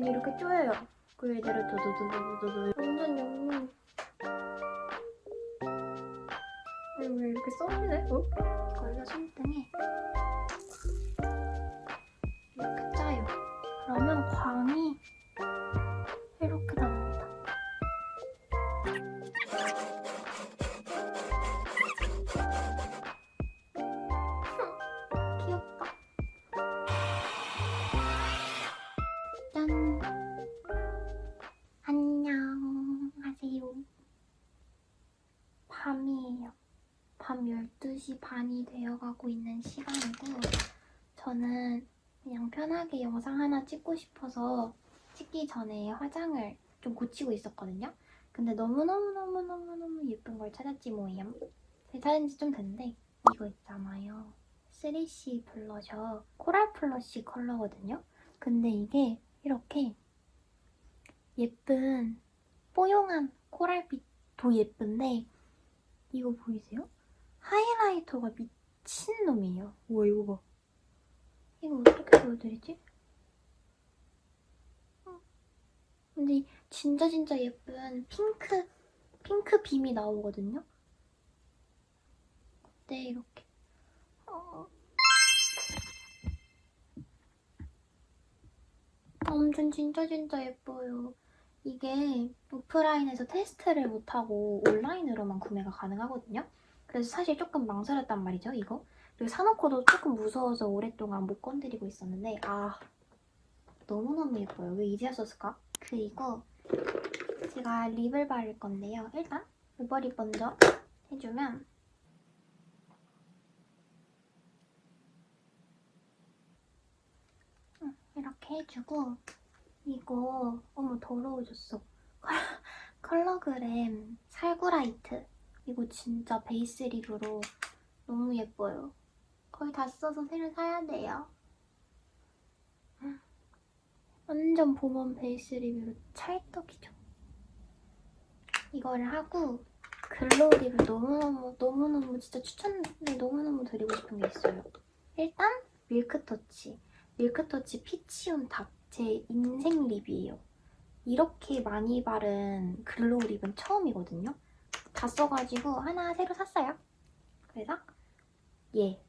얘는 이렇게 쪼여요. 그 얘들을 도도도도도도 완전 영롱. 왜 이렇게 썰리네? 어? 손 찍고 싶어서 찍기 전에 화장을 좀 고치고 있었거든요. 근데 너무너무너무너무너무 예쁜 걸 찾았지 뭐예요. 제 찾은 지 좀 됐는데, 이거 있잖아요. 3C 블러셔 코랄 플러시 컬러거든요. 근데 이게 이렇게 예쁜 뽀용한 코랄빛도 예쁜데 이거 보이세요? 하이라이터가 미친놈이에요. 우와 이거 봐. 이거 어떻게 보여드리지? 어. 근데 진짜 진짜 예쁜 핑크 핑크 빔이 나오거든요. 네 이렇게 어. 엄청 진짜 진짜 예뻐요. 이게 오프라인에서 테스트를 못하고 온라인으로만 구매가 가능하거든요. 그래서 사실 조금 망설였단 말이죠, 이거. 그리고 사놓고도 조금 무서워서 오랫동안 못 건드리고 있었는데 아 너무너무 예뻐요. 왜 이제야 썼을까? 그리고 제가 립을 바를 건데요. 일단 오버립 먼저 해주면 응, 이렇게 해주고 이거 어머 더러워졌어. 컬러그램 살구라이트 이거 진짜 베이스 립으로 너무 예뻐요. 거의 다 써서 새로 사야 돼요. 완전 봄원 베이스 립으로 찰떡이죠. 이거를 하고 글로우 립을 너무너무 너무너무 진짜 추천을 너무너무 드리고 싶은 게 있어요. 일단 밀크터치. 밀크터치 피치온 닥. 제 인생 립이에요. 이렇게 많이 바른 글로우 립은 처음이거든요. 다 써가지고 하나 새로 샀어요. 그래서 얘.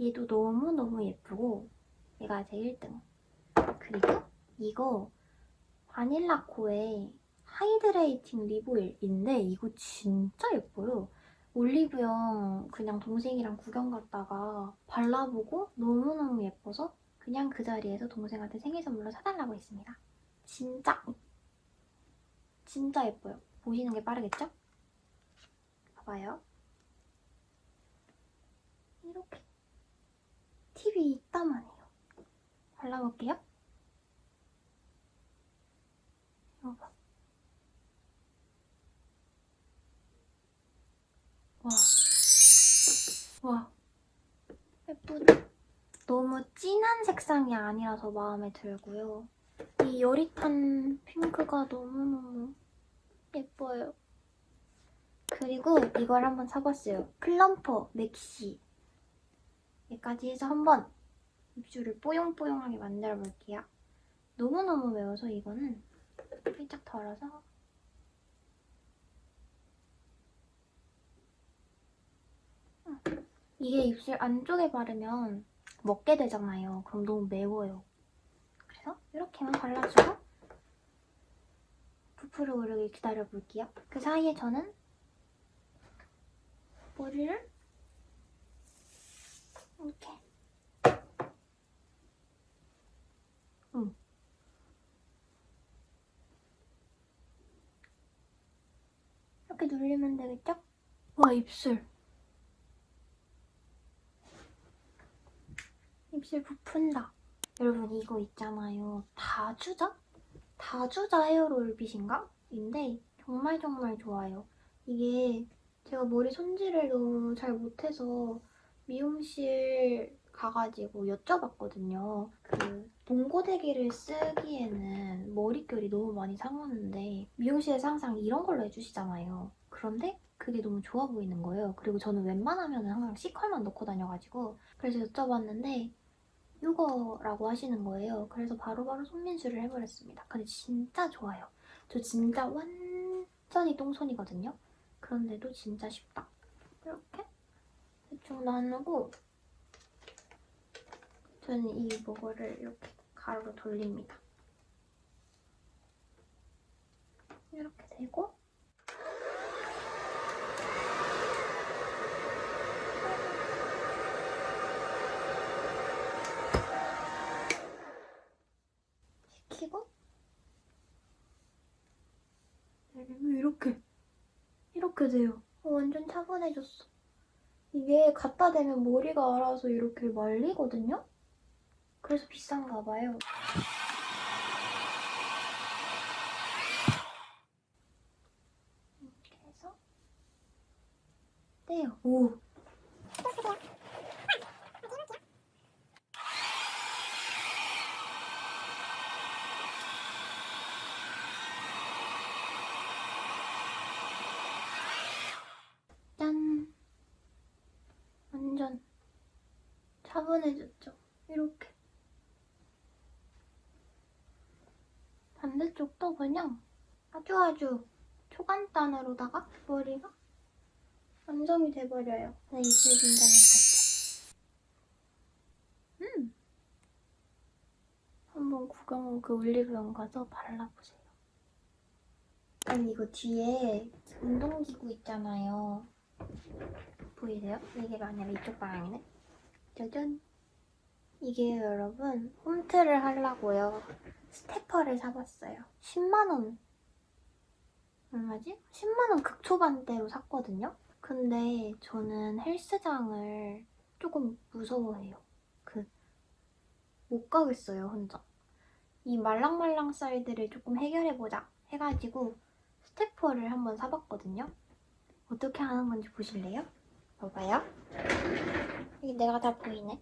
얘도 너무너무 예쁘고 얘가 제 1등. 그리고 이거 바닐라 코의 하이드레이팅 립 오일인데 이거 진짜 예뻐요. 올리브영 그냥 동생이랑 구경 갔다가 발라보고 너무너무 예뻐서 그냥 그 자리에서 동생한테 생일 선물로 사달라고 했습니다. 진짜 진짜 예뻐요. 보시는 게 빠르겠죠? 봐봐요. 이렇게 팁이 있다만 해요. 발라볼게요. 이거 봐. 와. 와. 예쁘다. 너무 진한 색상이 아니라서 마음에 들고요. 이 여릿한 핑크가 너무너무 예뻐요. 그리고 이걸 한번 사봤어요. 플럼퍼 맥시. 여기까지 해서 한번 입술을 뽀용뽀용하게 만들어 볼게요. 너무너무 매워서 이거는 살짝 덜어서 이게 입술 안쪽에 바르면 먹게 되잖아요. 그럼 너무 매워요. 그래서 이렇게만 발라주고 부풀어 오르길 기다려볼게요. 그 사이에 저는 머리를 이렇게 음. 이렇게 누르면 되겠죠? 와 입술 입술 부푼다. 여러분 이거 있잖아요. 다주자? 다주자 헤어롤 빛인가? 인데 정말 정말 좋아요. 이게 제가 머리 손질을 너무 잘 못해서 미용실 가가지고 여쭤봤거든요. 그 봉고데기를 쓰기에는 머릿결이 너무 많이 상하는데 미용실에서 항상 이런 걸로 해주시잖아요. 그런데 그게 너무 좋아 보이는 거예요. 그리고 저는 웬만하면 항상 C컬만 넣고 다녀가지고 그래서 여쭤봤는데 이거라고 하시는 거예요. 그래서 바로바로 손민수를 해버렸습니다. 근데 진짜 좋아요. 저 진짜 완전히 똥손이거든요. 그런데도 진짜 쉽다. 이렇게 대충 나누고 저는 이 버거를 이렇게 가로로 돌립니다. 이렇게 되고 내리면 이렇게 이렇게 돼요. 어, 완전 차분해졌어. 이게 갖다 대면 머리가 알아서 이렇게 말리거든요? 그래서 비싼가 봐요. 이렇게 해서 떼요. 오! 짠! 완전 차분해졌죠? 이렇게. 반대쪽도 그냥 아주 아주 초간단으로다가 머리가 완성이 돼버려요. 네, 입술 긴장했을 때. 음! 한번 구경 그 올리브영 가서 발라보세요. 아니 이거 뒤에 운동기구 있잖아요. 보이세요? 이게가 아니라 이쪽 방향이네. 짜잔. 이게 여러분 홈트를 하려고요. 스테퍼를 사봤어요. 10만원. 얼마지? 10만원 극초반대로 샀거든요. 근데 저는 헬스장을 조금 무서워해요. 그, 못 가겠어요, 혼자. 이 말랑말랑 사이드를 조금 해결해보자 해가지고 스테퍼를 한번 사봤거든요. 어떻게 하는 건지 보실래요? 봐봐요. 여기 내가 다 보이네.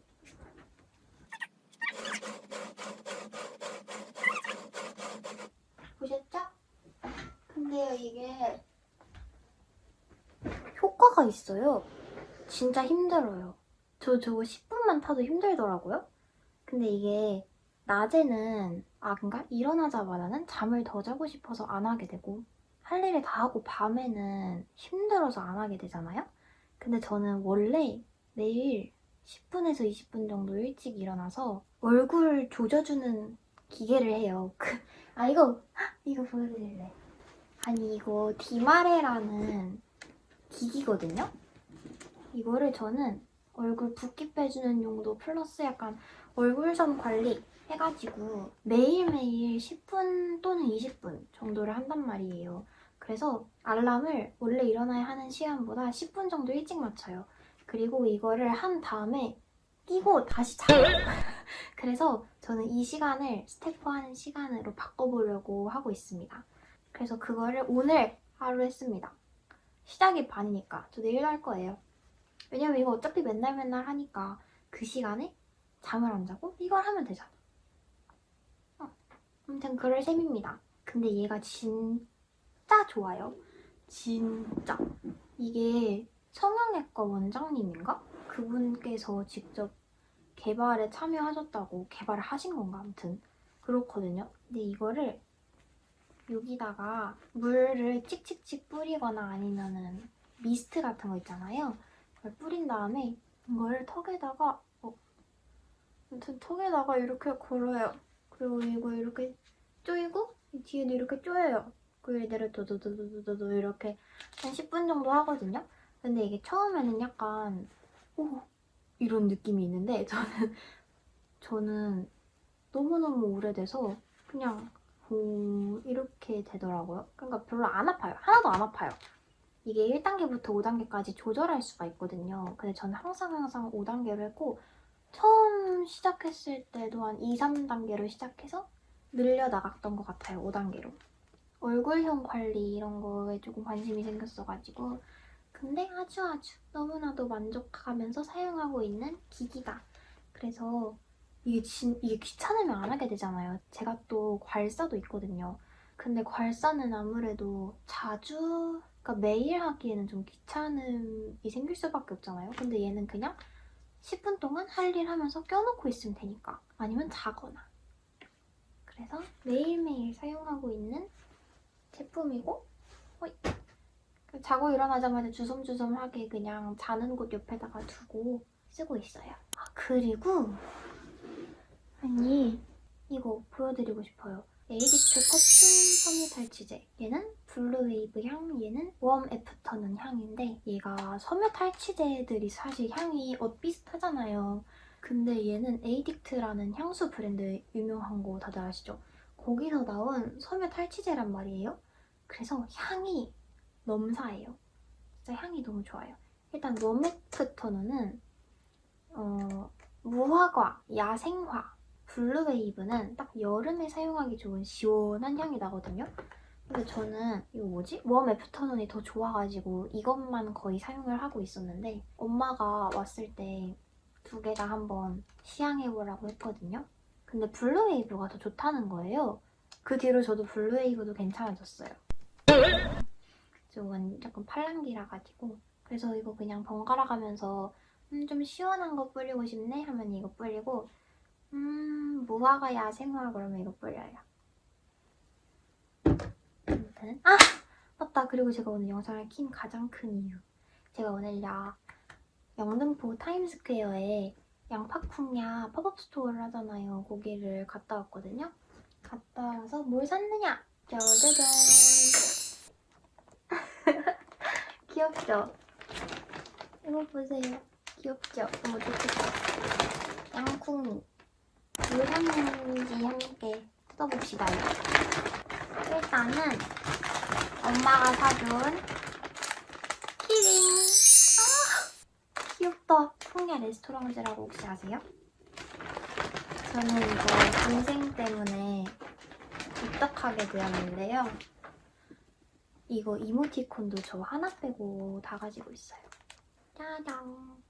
보셨죠? 근데요, 이게 효과가 있어요. 진짜 힘들어요. 저 저거 10분만 타도 힘들더라고요. 근데 이게 낮에는 아 그니까 일어나자마자는 잠을 더 자고 싶어서 안 하게 되고 할 일을 다 하고 밤에는 힘들어서 안 하게 되잖아요. 근데 저는 원래 매일 10분에서 20분 정도 일찍 일어나서 얼굴 조져주는 기계를 해요. 그, 아 이거 이거 보여드릴래. 아니 이거 디마레라는 기기거든요. 이거를 저는 얼굴 붓기 빼주는 용도 플러스 약간 얼굴선 관리 해가지고 매일매일 10분 또는 20분 정도를 한단 말이에요. 그래서 알람을 원래 일어나야 하는 시간보다 10분 정도 일찍 맞춰요. 그리고 이거를 한 다음에 끼고 다시 자요. 그래서 저는 이 시간을 스태프 하는 시간으로 바꿔보려고 하고 있습니다. 그래서 그거를 오늘 하루 했습니다. 시작이 반이니까 저 내일 할 거예요. 왜냐면 이거 어차피 맨날 맨날 하니까 그 시간에 잠을 안 자고 이걸 하면 되잖아. 어, 아무튼 그럴 셈입니다. 근데 얘가 진짜 좋아요. 진짜. 이게 성형외과 원장님인가? 그분께서 직접 개발에 참여하셨다고 개발을 하신 건가? 아무튼 그렇거든요. 근데 이거를 여기다가 물을 칙칙칙 뿌리거나 아니면은 미스트 같은 거 있잖아요. 그걸 뿌린 다음에 이걸 턱에다가 어, 아무튼 턱에다가 이렇게 걸어요. 그리고 이거 이렇게 조이고 이 뒤에도 이렇게 조여요. 그리고 이대로 도도도도도도 이렇게 한 10분 정도 하거든요. 근데 이게 처음에는 약간 오 이런 느낌이 있는데 저는 저는 너무너무 오래돼서 그냥 오, 이렇게 되더라고요. 그러니까 별로 안 아파요. 하나도 안 아파요. 이게 1단계부터 5단계까지 조절할 수가 있거든요. 근데 저는 항상 항상 5단계로 했고 처음 시작했을 때도 한 2, 3단계로 시작해서 늘려나갔던 것 같아요. 5단계로. 얼굴형 관리 이런 거에 조금 관심이 생겼어가지고 근데 아주 아주 너무나도 만족하면서 사용하고 있는 기기다. 그래서 이게 진 이게 귀찮으면 안 하게 되잖아요. 제가 또 괄사도 있거든요. 근데 괄사는 아무래도 자주 그러니까 매일 하기에는 좀 귀찮음이 생길 수밖에 없잖아요. 근데 얘는 그냥 10분 동안 할 일 하면서 껴놓고 있으면 되니까. 아니면 자거나. 그래서 매일매일 사용하고 있는 제품이고, 어이. 자고 일어나자마자 주섬주섬하게 그냥 자는 곳 옆에다가 두고 쓰고 있어요. 아, 그리고, 아니, 이거 보여드리고 싶어요. 에이디트 퍼퓸 섬유 탈취제. 얘는 블루웨이브 향, 얘는 웜 애프터눈 향인데 얘가 섬유 탈취제들이 사실 향이 엇 비슷하잖아요. 근데 얘는 에이딕트라는 향수 브랜드 유명한 거 다들 아시죠? 거기서 나온 섬유 탈취제란 말이에요. 그래서 향이 넘사예요. 진짜 향이 너무 좋아요. 일단 웜 애프터눈은 어, 무화과, 야생화, 블루웨이브는 딱 여름에 사용하기 좋은 시원한 향이 나거든요. 근데 저는 이거 뭐지? 웜 애프터눈이 더 좋아가지고 이것만 거의 사용을 하고 있었는데 엄마가 왔을 때 두 개 다 한번 시향해보라고 했거든요. 근데 블루웨이브가 더 좋다는 거예요. 그 뒤로 저도 블루웨이브도 괜찮아졌어요. 저건 조금 팔랑기라 가지고 그래서 이거 그냥 번갈아 가면서 음, 좀 시원한 거 뿌리고 싶네 하면 이거 뿌리고 음, 무화과 야생화 그러면 이거 뿌려요. 아무튼 아! 맞다. 그리고 제가 오늘 영상을 킨 가장 큰 이유. 제가 오늘 야 영등포 타임스퀘어에 양파쿵야 팝업 스토어를 하잖아요. 거기를 갔다 왔거든요. 갔다 와서 뭘 샀느냐? 짜자잔. 귀엽죠? 이거 보세요. 귀엽죠? 너무 좋겠다. 양쿵이. 뭘 샀는지 함께 뜯어봅시다. 일단은 엄마가 사준 키링. 아, 귀엽다. 풍야 레스토랑즈라고 혹시 아세요? 저는 이거 동생 때문에 입덕하게 되었는데요. 이거 이모티콘도 저 하나 빼고 다 가지고 있어요. 짜잔.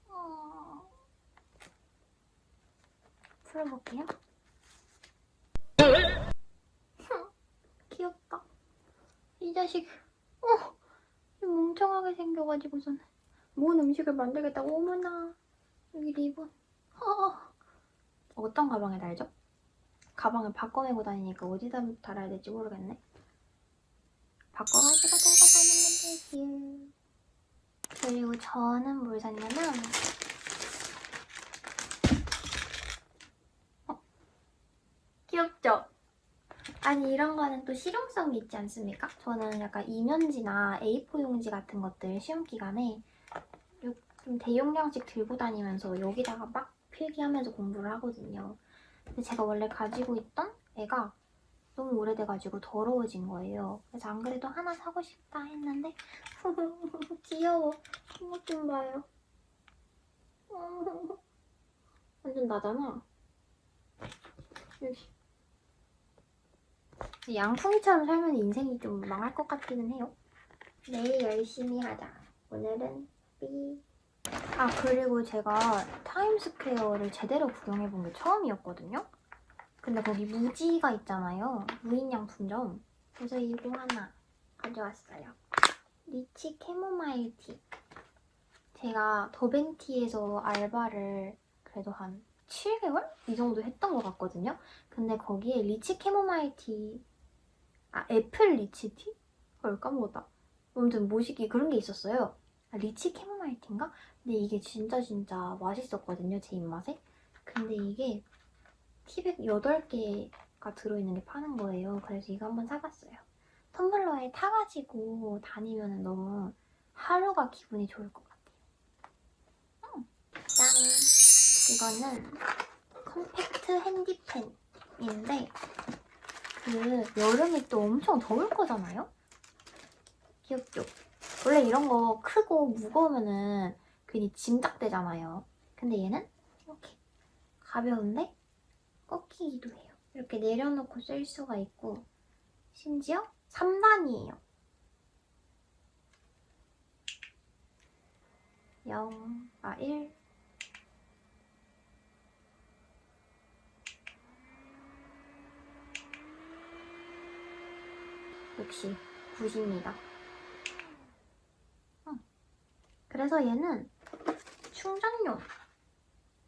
어. 풀어볼게요. 귀엽다. 이 자식. 어, 멍청하게 생겨가지고서는 뭔 음식을 만들겠다고 어머나. 여기 리본. 어. 어떤 가방에 달죠? 가방을 바꿔 메고 다니니까 어디다 달아야 될지 모르겠네. 바꿔가지고 들고 다니면 되지. 그리고 저는 뭘 샀냐면 어? 귀엽죠? 아니 이런 거는 또 실용성이 있지 않습니까? 저는 약간 이면지나 A4 용지 같은 것들 시험 기간에 요- 좀 대용량씩 들고 다니면서 여기다가 막 필기하면서 공부를 하거든요. 근데 제가 원래 가지고 있던 애가 너무 오래돼가지고 더러워진 거예요. 그래서 안 그래도 하나 사고 싶다 했는데 귀여워. 이것 좀 봐요. 완전 나잖아. 여기. 양풍이처럼 살면 인생이 좀 망할 것 같기는 해요. 내일 열심히 하자. 오늘은 삐. 아 그리고 제가 타임스퀘어를 제대로 구경해본 게 처음이었거든요. 근데 거기 무지가 있잖아요. 무인양품점. 그래서 이거 하나 가져왔어요. 리치 캐모마일 티. 제가 더벤티에서 알바를 그래도 한 7개월? 이 정도 했던 것 같거든요. 근데 거기에 리치 캐모마일 티, 아, 애플 리치 티? 헐, 까먹었다. 아무튼 모시기 그런 게 있었어요. 아, 리치 캐모마일 티인가? 근데 이게 진짜 진짜 맛있었거든요, 제 입맛에. 근데 이게 티백 8개가 들어있는 게 파는 거예요. 그래서 이거 한번 사봤어요. 텀블러에 타가지고 다니면 너무 하루가 기분이 좋을 것 같아요. 음, 짠! 이거는 컴팩트 핸디펜인데 그 여름이 또 엄청 더울 거잖아요? 귀엽죠? 원래 이런 거 크고 무거우면은 괜히 짐작되잖아요. 근데 얘는 이렇게 가벼운데 꺾이기도 해요. 이렇게 내려놓고 쓸 수가 있고 심지어 3단이에요. 0, 아 1, 역시 9입니다. 그래서 얘는 충전용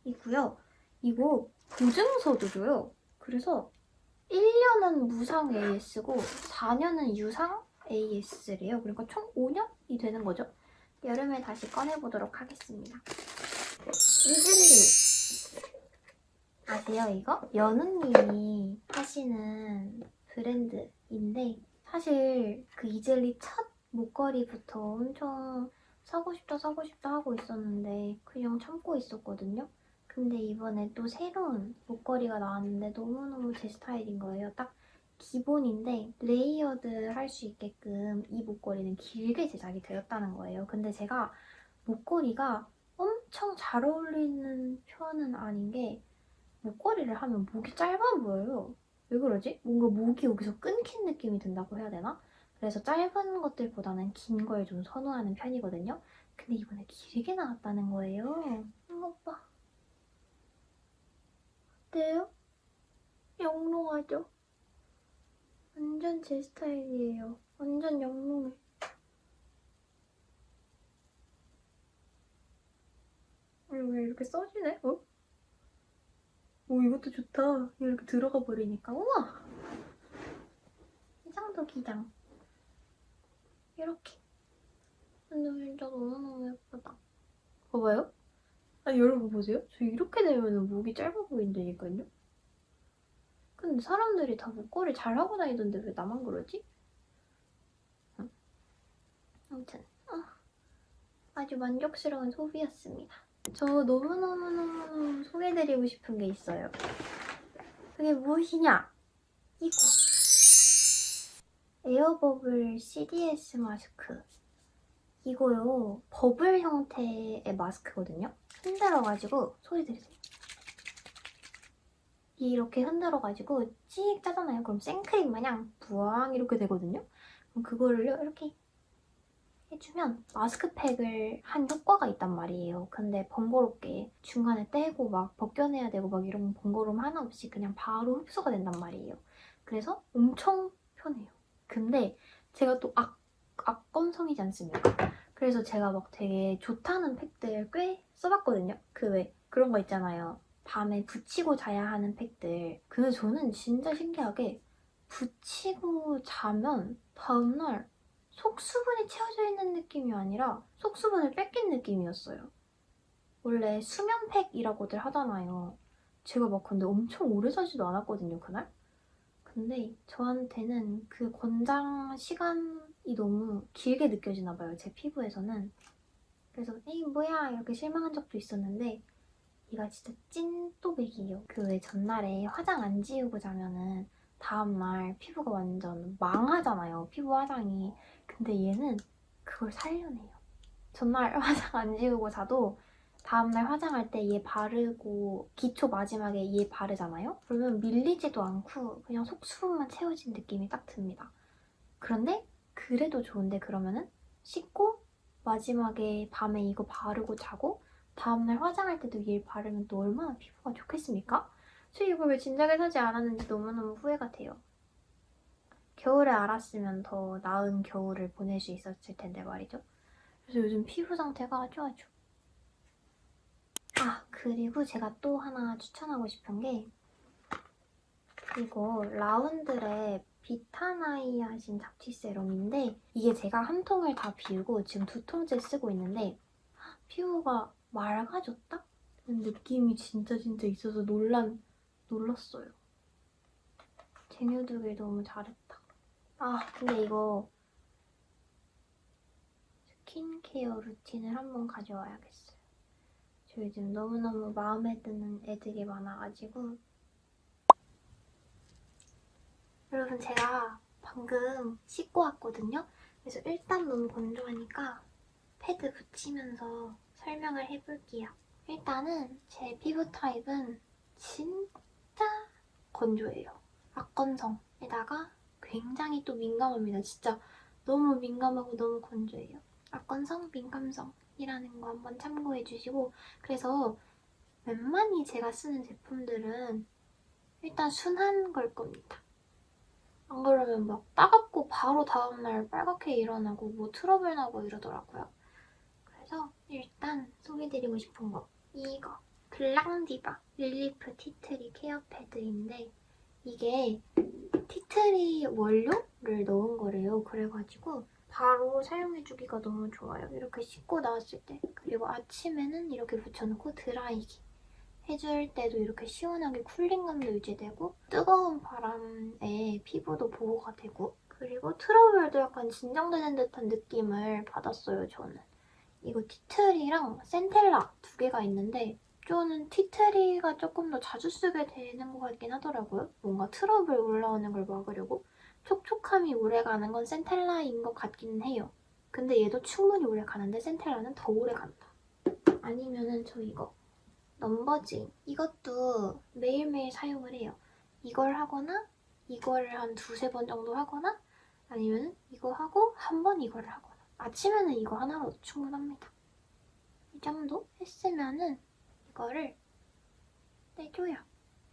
이고요. 이거 보증서도 줘요. 그래서 1년은 무상 AS고 4년은 유상 AS래요. 그러니까 총 5년이 되는 거죠. 여름에 다시 꺼내보도록 하겠습니다. 이즐리 아세요 이거? 연우님이 하시는 브랜드인데 사실 그 이즐리 첫 목걸이부터 엄청 사고 싶다 사고 싶다 하고 있었는데 그냥 참고 있었거든요. 근데 이번에 또 새로운 목걸이가 나왔는데 너무너무 제 스타일인 거예요. 딱 기본인데 레이어드 할 수 있게끔 이 목걸이는 길게 제작이 되었다는 거예요. 근데 제가 목걸이가 엄청 잘 어울리는 편은 아닌 게 목걸이를 하면 목이 짧아 보여요. 왜 그러지? 뭔가 목이 여기서 끊긴 느낌이 든다고 해야 되나? 그래서 짧은 것들보다는 긴 걸 좀 선호하는 편이거든요. 근데 이번에 길게 나왔다는 거예요. 이거 봐. 어때요? 영롱하죠? 완전 제 스타일이에요. 완전 영롱해. 어, 왜 이렇게 써지네? 어? 오 이것도 좋다. 이렇게 들어가 버리니까 우와. 기장도 기장. 이렇게. 근데 진짜 너무너무 예쁘다. 봐봐요. 아니 여러분 보세요. 저 이렇게 되면 목이 짧아 보인다니까요. 근데 사람들이 다 목걸이 잘 하고 다니던데 왜 나만 그러지? 응. 아무튼 아, 아주 만족스러운 소비였습니다. 저 너무너무너무 소개해드리고 싶은 게 있어요. 그게 무엇이냐? 이거. 에어버블 CDS 마스크. 이거요. 버블 형태의 마스크거든요. 흔들어가지고 소리 들으세요. 이렇게 흔들어가지고 찍 짜잖아요. 그럼 생크림 마냥 부앙 이렇게 되거든요. 그럼 그거를요 이렇게 해주면 마스크팩을 한 효과가 있단 말이에요. 근데 번거롭게 중간에 떼고 막 벗겨내야 되고 막 이런 번거로움 하나 없이 그냥 바로 흡수가 된단 말이에요. 그래서 엄청 편해요. 근데 제가 또 악, 악건성이지 않습니까? 그래서 제가 막 되게 좋다는 팩들 꽤 써봤거든요. 그 왜 그런 거 있잖아요. 밤에 붙이고 자야 하는 팩들. 근데 저는 진짜 신기하게 붙이고 자면 다음날 속 수분이 채워져 있는 느낌이 아니라 속 수분을 뺏긴 느낌이었어요. 원래 수면팩이라고들 하잖아요. 제가 막 근데 엄청 오래 자지도 않았거든요, 그날. 근데 저한테는 그 권장 시간이 너무 길게 느껴지나 봐요, 제 피부에서는. 그래서 에이 뭐야 이렇게 실망한 적도 있었는데 얘가 진짜 찐또백이에요. 그 왜 전날에 화장 안 지우고 자면은 다음날 피부가 완전 망하잖아요. 피부 화장이. 근데 얘는 그걸 살려내요. 전날 화장 안 지우고 자도 다음날 화장할 때 얘 바르고 기초 마지막에 얘 바르잖아요? 그러면 밀리지도 않고 그냥 속수분만 채워진 느낌이 딱 듭니다. 그런데 그래도 좋은데 그러면은 씻고 마지막에 밤에 이거 바르고 자고 다음날 화장할 때도 얘 바르면 또 얼마나 피부가 좋겠습니까? 저 이걸 왜 진작에 사지 않았는지 너무너무 후회가 돼요. 겨울에 알았으면 더 나은 겨울을 보낼 수 있었을 텐데 말이죠. 그래서 요즘 피부 상태가 아주 아주. 아, 그리고 제가 또 하나 추천하고 싶은 게 이거 라운드의 비타나이아신 잡티 세럼인데 이게 제가 한 통을 다 비우고 지금 두 통째 쓰고 있는데 피부가 맑아졌다? 는 느낌이 진짜 진짜 있어서 놀란, 놀랐어요. 쟁여두길 너무 잘했다. 아, 근데 이거 스킨케어 루틴을 한번 가져와야겠어요. 저 요즘 너무너무 마음에 드는 애들이 많아가지고 여러분 제가 방금 씻고 왔거든요. 그래서 일단 너무 건조하니까 패드 붙이면서 설명을 해볼게요. 일단은 제 피부 타입은 진짜 건조해요. 악건성에다가 굉장히 또 민감합니다. 진짜 너무 민감하고 너무 건조해요. 악건성, 민감성이라는 거 한번 참고해 주시고 그래서 웬만히 제가 쓰는 제품들은 일단 순한 걸 겁니다. 안 그러면 막 따갑고 바로 다음날 빨갛게 일어나고 뭐 트러블 나고 이러더라고요. 그래서 일단 소개드리고 싶은 거 이거 블랑디바 릴리프 티트리 케어 패드인데 이게 티트리 원료를 넣은 거래요. 그래가지고 바로 사용해주기가 너무 좋아요. 이렇게 씻고 나왔을 때 그리고 아침에는 이렇게 붙여놓고 드라이기 해줄 때도 이렇게 시원하게 쿨링감도 유지되고 뜨거운 바람에 피부도 보호가 되고 그리고 트러블도 약간 진정되는 듯한 느낌을 받았어요, 저는. 이거 티트리랑 센텔라 두 개가 있는데 저는 티트리가 조금 더 자주 쓰게 되는 것 같긴 하더라고요. 뭔가 트러블 올라오는 걸 막으려고. 촉촉함이 오래가는 건 센텔라인 것 같기는 해요. 근데 얘도 충분히 오래 가는데 센텔라는 더 오래 간다. 아니면은 저 이거 넘버진 이것도 매일매일 사용을 해요. 이걸 하거나 이걸 한 두세 번 정도 하거나 아니면 이거 하고 한 번 이거를 하거나 아침에는 이거 하나로도 충분합니다. 이 정도 했으면은 이 거를 떼줘요.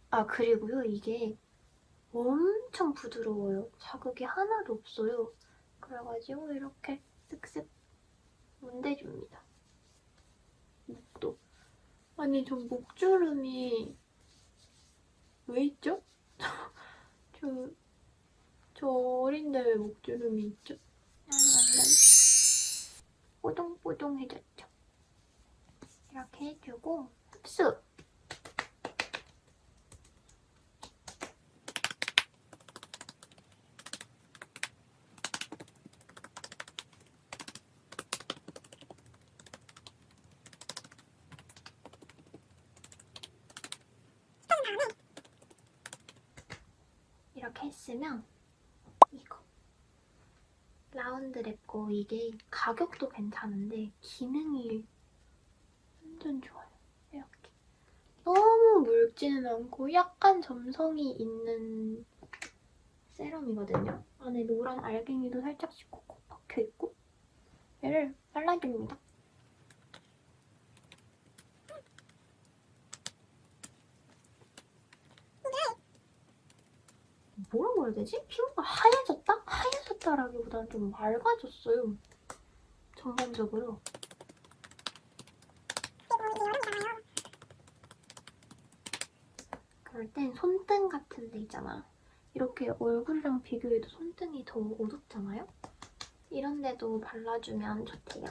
아 그리고요 이게 엄청 부드러워요. 자극이 하나도 없어요. 그래가지고 이렇게 쓱쓱 문대줍니다. 목도. 아니 저 목주름이 왜 있죠? 저, 저 어린데 왜 목주름이 있죠? 완전 뽀동뽀동해졌죠. 이렇게 해주고 흡수! 이렇게 했으면 이거 라운드 랩고 이게 가격도 괜찮은데 기능이 완전 좋아요. 너무 묽지는 않고 약간 점성이 있는 세럼이거든요. 안에 노란 알갱이도 살짝씩 콕콕 박혀 있고 얘를 발라줍니다. 뭐라고 해야 되지? 피부가 하얘졌다? 하얘졌다라기보다는 좀 맑아졌어요. 전반적으로. 그럴 땐 손등 같은 데 있잖아. 이렇게 얼굴이랑 비교해도 손등이 더 어둡잖아요? 이런 데도 발라주면 좋대요.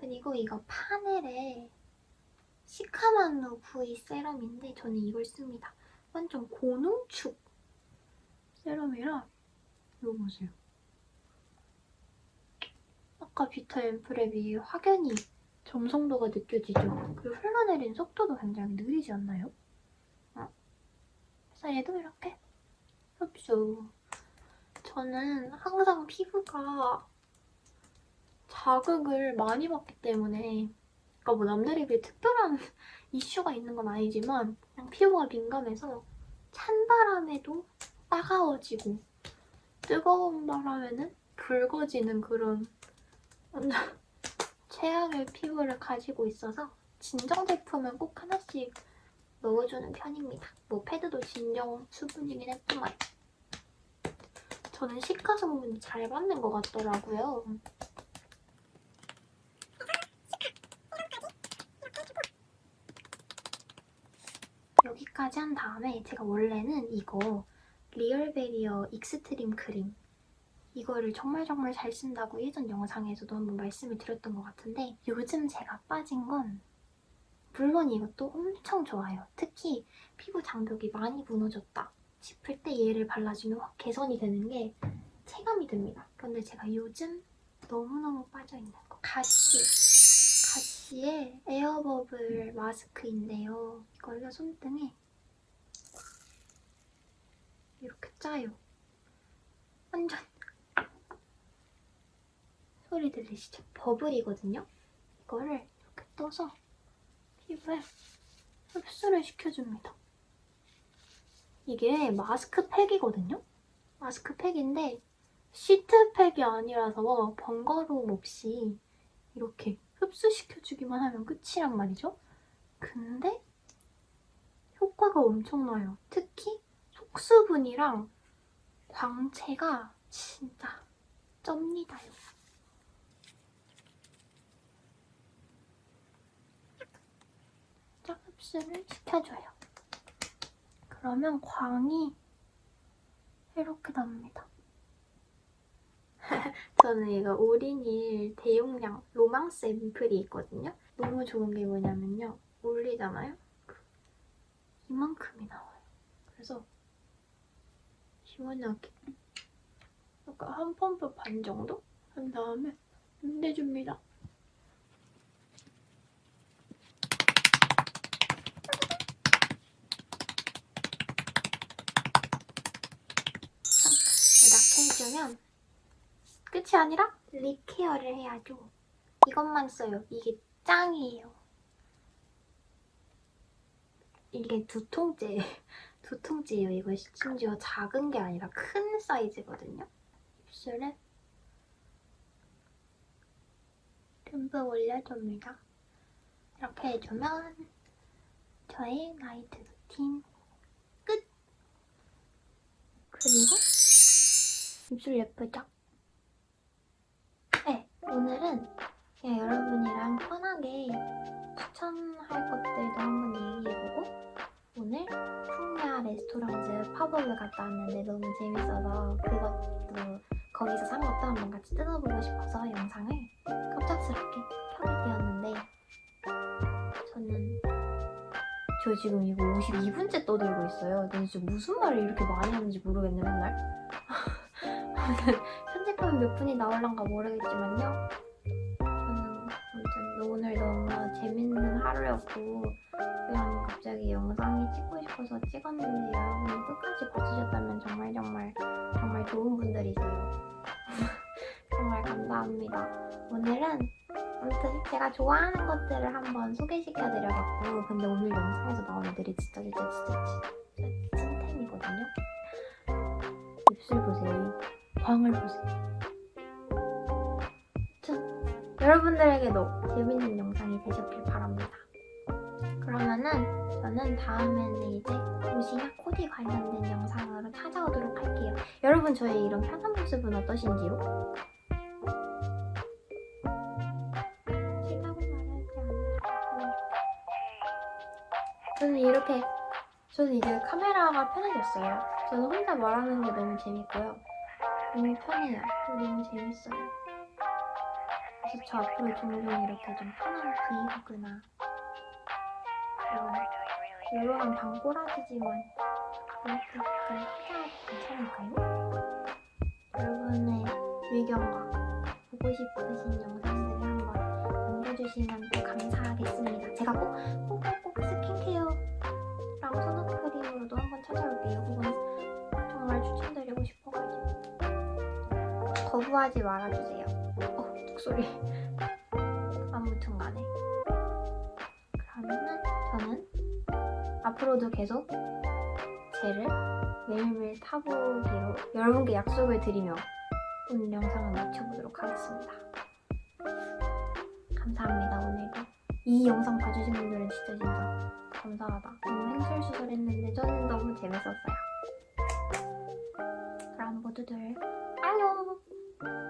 그리고 이거 파넬의 시카만루 V 세럼인데 저는 이걸 씁니다. 완전 고농축 세럼이라 이거 보세요. 아까 비타 비해 확연히 점성도가 느껴지죠? 그리고 흘러내리는 속도도 굉장히 느리지 않나요? 어. 그래서 얘도 이렇게 흡수. 저는 항상 피부가 자극을 많이 받기 때문에 그러니까 뭐 남들에 비해 특별한 이슈가 있는 건 아니지만 그냥 피부가 민감해서 찬 바람에도 따가워지고 뜨거운 바람에는 붉어지는 그런 최악의 피부를 가지고 있어서 진정 제품은 꼭 하나씩 넣어주는 편입니다. 뭐 패드도 진정 수분이긴 했지만 저는 시카 성분이 잘 받는 것 같더라고요. 여기까지 한 다음에 제가 원래는 이거 리얼베리어 익스트림 크림 이거를 정말 정말 잘 쓴다고 예전 영상에서도 한번 말씀을 드렸던 것 같은데 요즘 제가 빠진 건 물론 이것도 엄청 좋아요. 특히 피부 장벽이 많이 무너졌다 싶을 때 얘를 발라주면 확 개선이 되는 게 체감이 듭니다. 그런데 제가 요즘 너무너무 빠져있는 거 가시 가시의 에어버블 마스크인데요. 이걸로 손등에 이렇게 짜요. 완전 소리 들리시죠? 버블이거든요. 이거를 이렇게 떠서 피부에 흡수를 시켜줍니다. 이게 마스크팩이거든요. 마스크팩인데 시트팩이 아니라서 번거로움 없이 이렇게 흡수시켜주기만 하면 끝이란 말이죠. 근데 효과가 엄청나요. 특히 속수분이랑 광채가 진짜 쩝니다요. 짝 흡수를 시켜줘요. 그러면 광이 이렇게 납니다. 저는 이거 올인일 대용량 로망스 앰플이 있거든요. 너무 좋은 게 뭐냐면요. 올리잖아요. 이만큼이 나와요. 그래서 시원하게 약간 한 펌프 반 정도 한 다음에 끝내줍니다. 이렇게 해주면 끝이 아니라 립 케어를 해야죠. 이것만 써요. 이게 짱이에요. 이게 두 통째, 두 통째예요. 이거 심지어 작은 게 아니라 큰 사이즈거든요. 입술에 듬뿍 올려줍니다. 이렇게 해주면 저의 나이트 루틴 끝! 그리고 입술 예쁘죠? 네, 오늘은 그냥 여러분이랑 편하게 추천할 것들도 한번 얘기해보고 오늘 풍야 레스토랑즈 팝업을 갔다 왔는데 너무 재밌어서 그것도 거기서 산 것도 한번 같이 뜯어보고 싶어서 영상을 갑작스럽게 켜게 되었는데 저는 저 지금 이거 52분째 떠들고 있어요. 근데 진짜 무슨 말을 이렇게 많이 하는지 모르겠네 맨날. 편집하면 몇 분이 나올란가 모르겠지만요. 오늘 너무 재밌는 하루였고 그냥 갑자기 영상이 찍고 싶어서 찍었는데 여러분이 끝까지 봐주셨다면 정말 정말 정말 좋은 분들이세요. 정말 감사합니다. 오늘은 아무튼 제가 좋아하는 것들을 한번 소개시켜드려봤고 근데 오늘 영상에서 나온 애들이 진짜 진짜 진짜 진짜 찐템이거든요. 입술 보세요. 이 광을 보세요. 여러분들에게도 재밌는 영상이 되셨길 바랍니다. 그러면은 저는 다음에는 이제 옷이나 코디 관련된 영상으로 찾아오도록 할게요. 여러분 저의 이런 편한 모습은 어떠신지요? 싫다고 말하지 않아요. 저는 이렇게 저는 이제 카메라가 편해졌어요. 저는 혼자 말하는 게 너무 재밌고요. 너무 편해요. 너무 재밌어요. 그래서 저 앞으로 종종 이렇게 좀 편한 브이로그나 이런 요런 방꼬라지지만 이렇게 가끔 하셔도 괜찮을까요? 여러분의 의견과 보고 싶으신 영상들을 한번 남겨주시면 또 감사하겠습니다. 제가 꼭, 꼭, 꼭, 꼭 스킨케어랑 손크림으로도 한번 찾아올게요. 그건 정말 추천드리고 싶어가지고. 거부하지 말아주세요. 어, 뚝소리. 아무튼 간에. 그러면은 저는 앞으로도 계속 쟤를 매일매일 타보기로 여러분께 약속을 드리며 오늘 영상을 마쳐보도록 하겠습니다. 감사합니다, 오늘도. 이 영상 봐주신 분들은 진짜 진짜 감사하다. 너무 행설수설했는데 저는 너무 재밌었어요. 그럼 모두들 안녕!